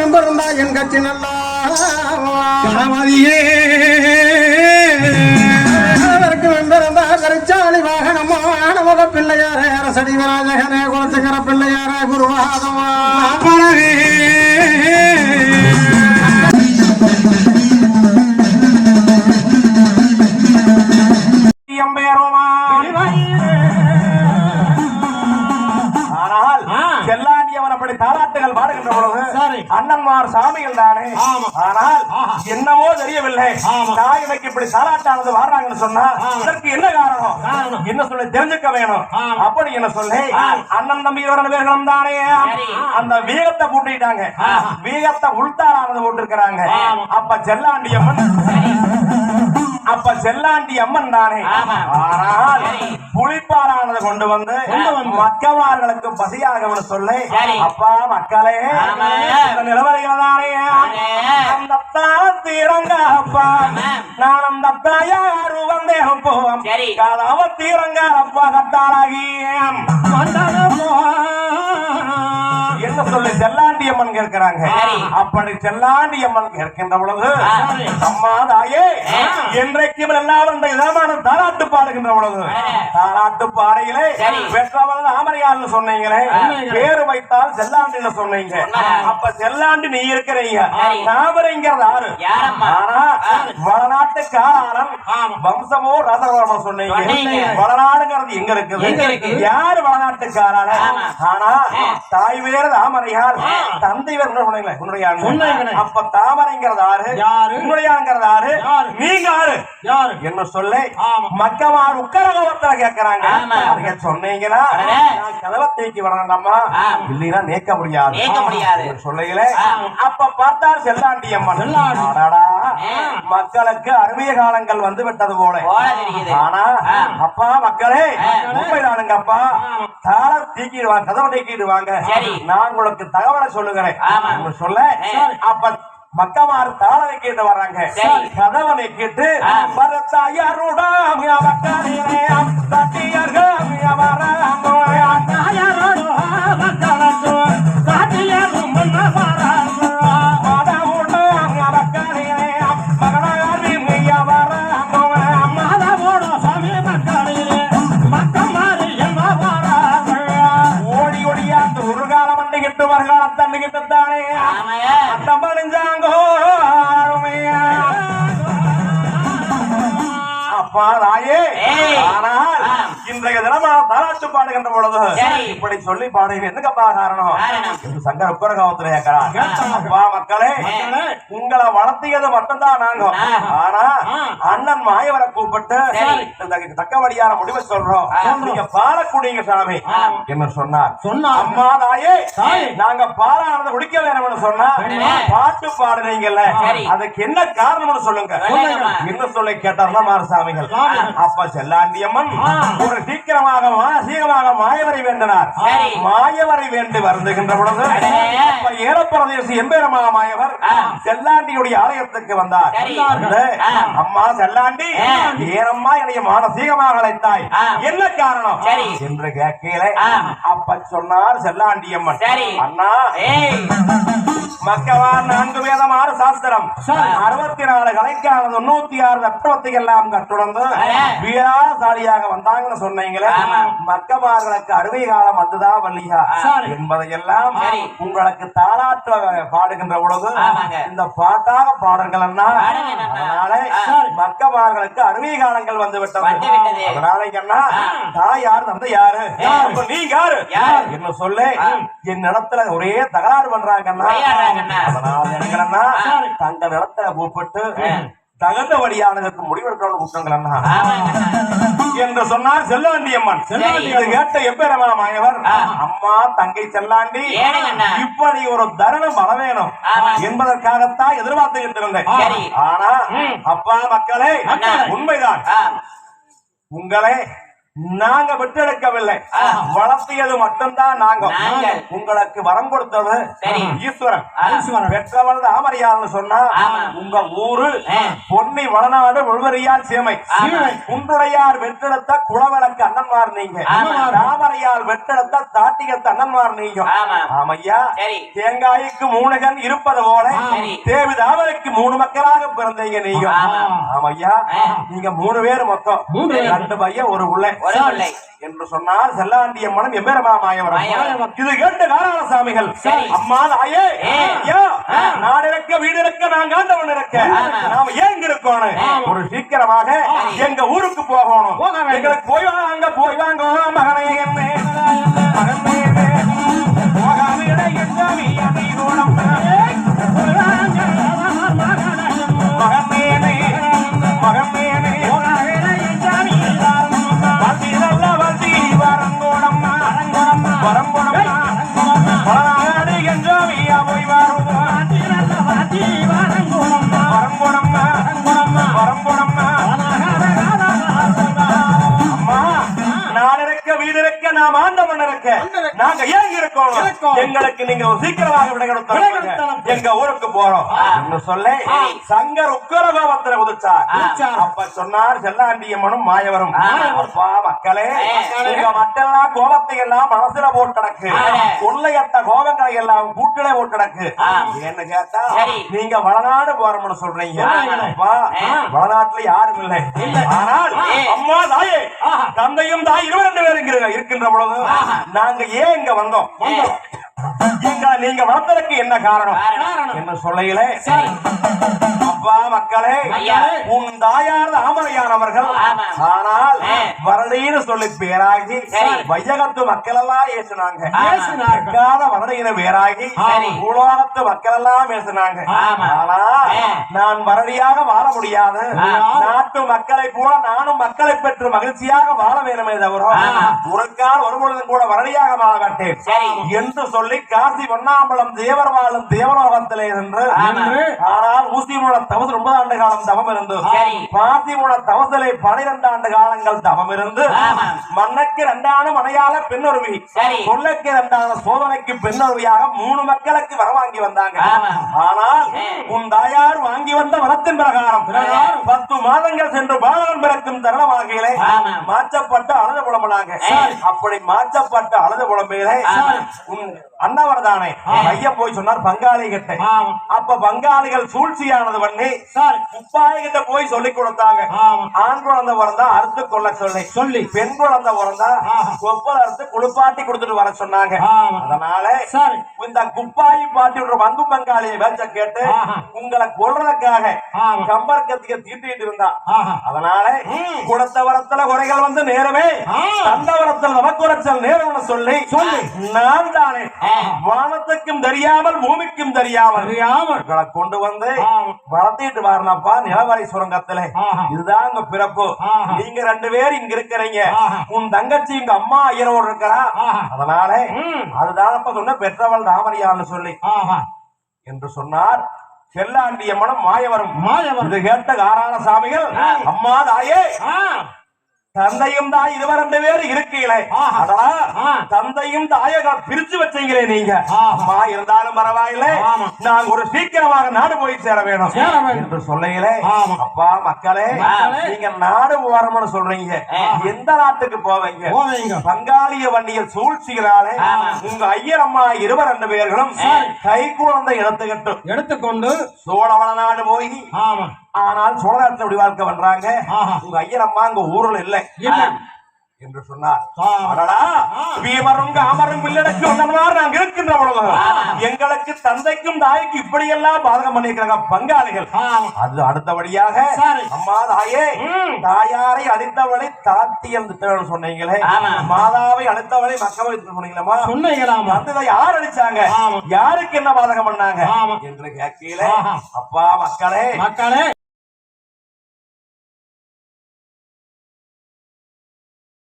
மெம்பருந்தா என் கட்சி நல்லா கணபதியே. கரிச்சாலி வாகனமா பிள்ளையாரே அரசடி விராஜகனே குலத்துக்கர பிள்ளையாரே குருவாதமா அண்ணன்மார் சாமிகள் தானே. ஆனால். என்னவோ தெரியவில்லை ஆமா. தாய்மைக்கு இப்படி தாலாட்டானது வாடுறாங்கன்னு சொன்னா ஆமா. இதற்கு என்ன காரணம். என்ன சொல்லி தெரிஞ்சுக்க வேணும். அப்படி என்ன சொல்லி. அண்ணன் தம்பி இவர்கள் பேர்களும் தானே அந்த வீகத்தை கூட்டிட்டாங்க ஆஹா. வீகத்தை உள்தாரானது போட்டிருக்கிறாங்க. அப்ப செல்லாண்டி அம்மன் அப்ப செல்லாண்டி அம்மன் தானே. ஆனால் புளிப்பாலானது கொண்டு வந்து. மக்கவார்களுக்கு பசியாக சொல்லி. அப்பா மக்களே நிலவரைகள் தானே. அந்த தீரங்க அப்பா நான் அந்த தாயாரு போம் சரி. கதவ தீரங்க அப்பா கத்தாராகி என்ன சொல்லி செல்லாண்டி அம்மன் கேட்கிறாங்க. அப்படி செல்லாண்டி அம்மன் கேட்கின்ற பொழுது. அம்மா தாயே. என்றைக்கும் எல்லாரும் இந்த இதமான தாலாட்டு பாடுகின்ற பொழுது ஆ. தாலாட்டு பாடையிலே சரி. பெற்றவள் ஆமரையாள்னு சொன்னீங்களே. பேரு வைத்தால் செல்லாண்டின்னு சொன்னீங்க. அப்ப செல்லாண்டி நீ இருக்கிறீங்க. தாமரைங்கிறது யாரு யாரம்மா? ஆனா ஆ. வடநாட்டு காரணம் ஆமா. வம்சமோ ரசவர்மம் சொன்னீங்க. வடநாடுங்கிறது எங்க இருக்குது? யாரு வடநாட்டுக்காரான. ஆனா. தாய் வேறு தாமரையார் ஆ. தந்தை உன்னுடைய. அப்ப தாமரைங்கிறது யாரு யாரு? உன்னுடையாங்கிறது? நீங்க என்ன சொல்லு. மக்கமார் கேக்குறாங்க. நீங்க சொன்னீங்களா அடடே. நான் கதவை தூக்கி வரணும்மா. இல்லைன்னா நீக்க முடியாது ஆமா. அப்ப பார்த்தால் செல்லாண்டி செல்லாண்டி. மக்களுக்கு அருமைய காலங்கள் வந்து விட்டது போல. ஆனா. அப்பா மக்களே. உண்மைதானுங்க அப்பா. தாள தீக்கிடுவாங்க கதவை நீக்கிடுவாங்க சரி. நான் உங்களுக்கு தகவலை சொல்லுகிறேன் சொல்ல. அப்ப மக்கமாறு தாளனை கேட்டு வர்றாங்க சரி. கதவனை கேட்டு ஆ. பரத்தாயருடாம் அவக்கடிரேம் தட்டியர்கம் அவராம் இன்றைய தினமா தாலாட்டு பாடுகின்ற பொழுது. இப்படி சொல்லி பாடுங்க என்னக்கப்பா காரணம் சங்கர உக்கரகாவத்துல கேட்கிறான் மக்களே. உங்களை வளர்த்தியது மட்டும்தான் நாங்க. ஆனா. அண்ணன் மாயவரை கூப்பிட்டு சரி. இந்த தக்கவடியான முடிவை சொல்றோம். நீங்க பாலக்குடிங்க சாமி. என்ன சொன்னார் சொன்னார். அம்மா தாயே. நாங்க பாலானது குடிக்க வேணும்னு சொன்னா. பாட்டு பாடுறீங்கல்ல. அதுக்கு என்ன காரணம்னு சொல்லுங்க. என்ன சொல்லி கேட்டார்னா மாரசாமிகள் சாமிகள். அப்ப செல்லாண்டியம்மன். ஒரு சீக்கிரமாக மாசீகமாக மாயவரை வேண்டினார். மாயவரை வேண்டி வருந்துகின்ற பொழுது. அப்ப ஏலப்பிரதேசி எம்பெருமா மாயவர் ஆ. செல்லாண்டியுடைய ஆலயத்துக்கு வந்தார். அம்மா செல்லாண்டி. ஏனம்மா என்னைய மானசீகமாக அழைத்தாய். என்ன காரணம். என்று கேட்கல ஆ. அப்ப சொன்னார் செல்லாண்டியம்மன் சரி. அண்ணா ஏய் மக்கவா நான்கு வேதம் ஆறு சாஸ்திரம். அறுபத்தி நாலு கலைக்கான தொண்ணூத்தி ஆறு தத்துவத்தை எல்லாம் கற்றுணர்ந்து அடே. வீராசாலியாக வந்தாங்கன்னு சொன்னீங்களே ஆமா. மக்கமார்களுக்கு அறுவை காலம் வந்துதான் வள்ளியா. என்பதையெல்லாம். உங்களுக்கு தாராட்டு பாடுகின்ற பொழுது. இந்த பாட்டாக பாடல்கள். அதனால. மக்கமார்களுக்கு அறுவை காலங்கள் வந்து விட்டது. அதனால என்ன. தாய் யார் தந்தை யாரு நீங்க யாரு? என்ன சொல்லு. என் இடத்துல ஒரே தகராறு பண்றாங்கன்னா. அதனால என்னங்கன்னா சரி. தங்க இடத்துல கூப்பிட்டு தகுந்த வழியானதற்கு முடிவெடுக்கணும் கூப்பிட்டுங்களா என்று சொன்னார் செல்லாண்டி இது கேட்ட எப்பேரமா மாயவர். அம்மா தங்கை செல்லாண்டி ஏனுங்கண்ணா? இப்படி ஒரு தருணம் வர வேணும். என்பதற்காகத்தான் எதிர்பார்த்துக்கிட்டு இருந்தேன். ஆனா. அப்பா மக்களே. உண்மைதான் உங்களே நாங்க விட்டெடுக்கவில்லை வளர்த்தியது மட்டும்தான் நாங்க நாங்கள். உங்களுக்கு வரம் கொடுத்தது. ஈஸ்வரன். பெற்றவள் தாமரையாள்னு சொன்னா. உங்க ஊரு. பொன்னி வளநாடு முழுவரியால் சீமை. குன்றுடையார் வெற்றெடுத்த குளவிளக்கு அண்ணன்மார் நீங்க. தாமரையால் வெற்றெடுத்த தாட்டிகத்து அண்ணன்மார் நீங்க ஆமா. ஆமையா சரி. தேங்காய்க்கு மூணு கண் இருப்பது போல. தேவி தாமரைக்கு மூணு மக்களாக பிறந்தீங்க நீங்க ஆமா. ஆமையா. நீங்க மூணு பேர் மொத்தம். ரெண்டு பையன் ஒரு உள்ள என்று சொன்னால் செல்லாண்டிய மனம் எம்பெருமா மாயவரம். இது கேட்டு நாராயணசாமிகள். சரி. அம்மா தாயே இருக்க வீடு இருக்க நாங்க ஆண்டவன் இருக்க. நாம ஏன் இங்க இருக்கோம் ஒரு சீக்கிரமாக எங்க ஊருக்கு போகணும். எங்களுக்கு போய் வாங்க போய் வாங்க மகனே மகனே நாம் ஆண்டவன் இருக்க நாங்க ஏன் இருக்கோம். எங்களுக்கு நீங்க சீக்கிரமாக. எங்க ஊருக்கு போறோம் சொல்ல. சங்கர் உக்கரகோபத்துல உதிச்சார். அப்ப சொன்னார் செல்லாண்டியம்மனும் மாயவரும். அப்பா மக்களே. உங்க மட்டெல்லாம் கோபத்தை எல்லாம் மனசுல போட்டு கிடக்கு ஆமா. கொள்ளையத்த கோபங்களை எல்லாம் கூட்டிலே போட்டு கிடக்கு ஆ. ஏன்னு கேட்டா. நீங்க வளநாடு போறோம்னு சொல்றீங்க. வளநாட்டுல யாரும் இல்லை ஆனால். அம்மா தாயே தந்தையும் தாய் இருவர் ரெண்டு பேர் இருக்கின்ற ஆஹா. நாங்க ஏன் இங்க வந்தோம். எங்களை நீங்க வளர்த்ததற்கு என்ன காரணம். என்ன சொல்லையிலே. அப்பா மக்களே. உன் தாயார் தாமரையானவர்கள் ஆமா. ஆனால். வரணின்னு சொல்லி பேராகி. வையகத்து மக்கள் எல்லாம் ஏசுனாங்க. கேட்காத வரணியின பேராகி. உலகத்து மக்கள் எல்லாம் ஏசுனாங்க. ஆனா. நான் வரணியாக வாழ முடியாது. நாட்டு மக்களை போல நானும் மக்களை பெற்று மகிழ்ச்சியாக வாழ வேணுமே தவிர. ஒரு கால் கூட வரணியாக வாழ மாட்டேன். என்று சொல்லி காசி பொன்னாம்பலம் தேவர் வாழும் தேவலோகத்திலே இருந்து. ஆனால் ஊசிமுட தவசு ஒன்பது ஆண்டு காலம் தவம் இருந்து சரி. பாசிமுட தவசலை பனிரெண்டு ஆண்டு காலங்கள் தவம் இருந்து. மன்னக்கு இரண்டான மனையாள பெண்ணுருவி சரி. கொள்ளைக்கு இரண்டான சோதனைக்கு பெண்ணுருவியாக மூணு மக்களுக்கு வர வாங்கி வந்தாங்க. ஆனால். உன் தாயார் வாங்கி வந்த வரத்தின் பிரகாரம். பத்து மாதங்கள் சென்று பாலகன் பிறக்கும் தருணமாகையிலே. மாற்றப்பட்டு அழுது புலம்புனாங்க சரி. அப்படி மாற்றப்பட்டு அழுது புலம்பையிலே. உன் அண்ணவர் தானே ஐயா போய் சொன்னார் பங்காளி கிட்ட. அப்ப பங்காளிகள் சூழ்ச்சியானது பண்ணி சரி. முப்பாய் கிட்ட போய் சொல்லி கொடுத்தாங்க. ஆண் குழந்தை பிறந்தா அறுத்து கொள்ள சொல்லி சொல்லி. பெண் குழந்தை பிறந்தா. கொப்பல் அறுத்து குளிப்பாட்டி கொடுத்துட்டு வர சொன்னாங்க. அதனால. இந்த குப்பாயி பாட்டி விடுற வங்கு பங்காளியை பேச்ச கேட்டு. உங்களை கொல்றதுக்காக ஆமா. கம்பர்க்கத்துக்கு தீட்டிட்டு இருந்தா. அதனால கொடுத்த வரத்துல குறைகள் வந்து நேரமே. தந்த வரத்தில் நமக்குறைச்சல் நேரம்னு சொல்லி சொல்லி. நான் தானே. வானத்துக்கும் தெரியாமல் பூமிக்கும் தெரியாமல் தெரியாமல். கொண்டு வந்து. வளர்த்திட்டு வரணும்ப்பா நிலவரை சுரங்கத்துல. இதுதான் உங்க பிறப்பு. நீங்க ரெண்டு பேரும் இங்க இருக்கிறீங்க. உன் தங்கச்சி இங்க அம்மா ஐயரோடு இருக்கிறா. அதனால. அதுதான் சொன்ன பெற்றவள் தாமரையான்னு சொல்லி. என்று சொன்னார் செல்லாண்டியம்மனும் மாயவரும் மாயவரும். இது கேட்ட காராள சாமிகள் அம்மா தாயே. தந்தையும் தாய் இருவர் ரெண்டு பேர் இருக்கீங்களே. தந்தையும் தாயகம் பிரிச்சு வச்சீங்களே நீங்க. அம்மா இருந்தாலும் பரவாயில்லை. நாங்க ஒரு சீக்கிரமாக நாடு போய் சேர வேணும். என்று சொல்லையிலே. அப்பா மக்களே. நீங்க நாடு போறோம்னு சொல்றீங்க எந்த நாட்டுக்கு போவீங்க. பங்காளிய வண்டியில் சூழ்ச்சிகளாலே. உங்க ஐயர் அம்மா இருவர் ரெண்டு பேர்களும் கை குழந்தை எடுத்துக்கிட்டு எடுத்துக்கொண்டு சோழவள நாடு போய் ஆமா ஆனால் சோழநாட்டுல இப்படி வாழ்க்கை பண்றாங்க. உங்க அம்மா அங்க ஊர்ல இல்லை. என்று சொன்னார் வீமரும் வந்தவாறு நாங்க இருக்கின்ற எங்களுக்கு தந்தைக்கும் தாய்க்கும் இப்படி எல்லாம் பாதகம் பண்ணிருக்கிறாங்க பங்காளிகள். அது அடுத்தபடியாக. அம்மா தாயே. தாயாரை அழித்தவளை தாத்தி என்று சொன்னீங்களே. மாதாவை அழித்தவளை மக்கள் சொன்னீங்களா சொன்னீங்களாமா தந்தை யார் அழிச்சாங்க. யாருக்கு என்ன பாதகம் பண்ணாங்க. என்று கேட்கல. அப்பா மக்களே மக்களே